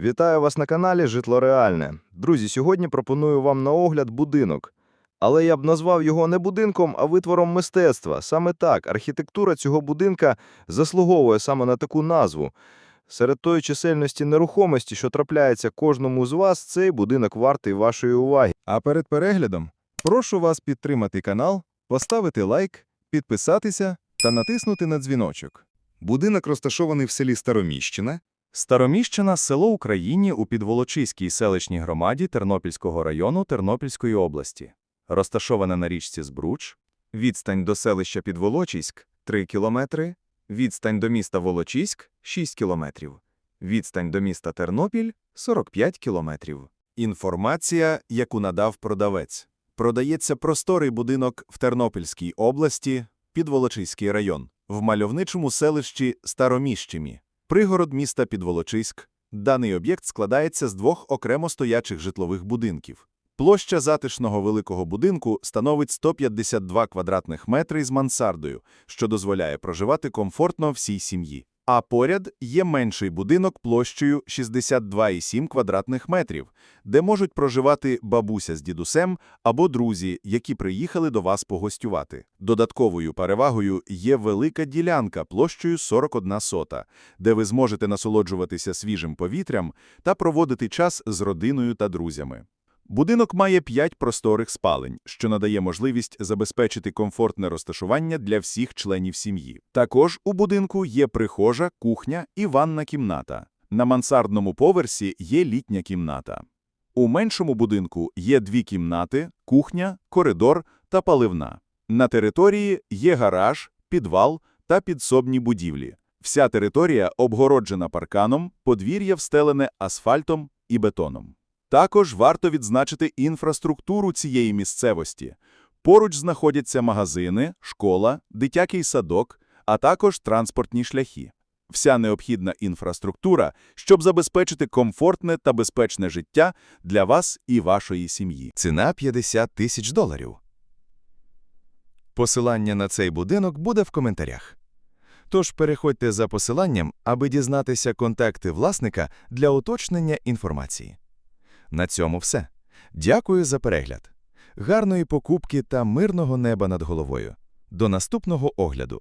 Вітаю вас на каналі Житло Реальне. Друзі, сьогодні пропоную вам на огляд будинок. Але я б назвав його не будинком, а витвором мистецтва. Саме так, архітектура цього будинка заслуговує саме на таку назву. Серед тої чисельності нерухомості, що трапляється кожному з вас, цей будинок вартий вашої уваги. А перед переглядом прошу вас підтримати канал, поставити лайк, підписатися та натиснути на дзвіночок. Будинок розташований в селі Староміщина. Староміщина – село Україні у Підволочиській селищній громаді Тернопільського району Тернопільської області. Розташоване на річці Збруч, Відстань до селища Підволочиськ – 3 кілометри. Відстань до міста Волочиськ – 6 кілометрів. Відстань до міста Тернопіль – 45 кілометрів. Інформація, яку надав продавець. Продається просторий будинок в Тернопільській області, Підволочиський район, в мальовничому селищі Староміщимі, пригород міста Підволочиськ. Даний об'єкт складається з двох окремо стоячих житлових будинків. Площа затишного великого будинку становить 152 квадратних метри з мансардою, що дозволяє проживати комфортно всій сім'ї. А поряд є менший будинок площею 62,7 квадратних метрів, де можуть проживати бабуся з дідусем або друзі, які приїхали до вас погостювати. Додатковою перевагою є велика ділянка площею 41 сота, де ви зможете насолоджуватися свіжим повітрям та проводити час з родиною та друзями. Будинок має п'ять просторих спалень, що надає можливість забезпечити комфортне розташування для всіх членів сім'ї. Також у будинку є прихожа, кухня і ванна кімната. На мансардному поверсі є літня кімната. У меншому будинку є дві кімнати, кухня, коридор та паливна. На території є гараж, підвал та підсобні будівлі. Вся територія обгороджена парканом, подвір'я встелене асфальтом і бетоном. Також варто відзначити інфраструктуру цієї місцевості. Поруч знаходяться магазини, школа, дитячий садок, а також транспортні шляхи. Вся необхідна інфраструктура, щоб забезпечити комфортне та безпечне життя для вас і вашої сім'ї. Ціна 50 тисяч доларів. Посилання на цей будинок буде в коментарях. Тож переходьте за посиланням, аби дізнатися контакти власника для уточнення інформації. На цьому все. Дякую за перегляд. Гарної покупки та мирного неба над головою. До наступного огляду.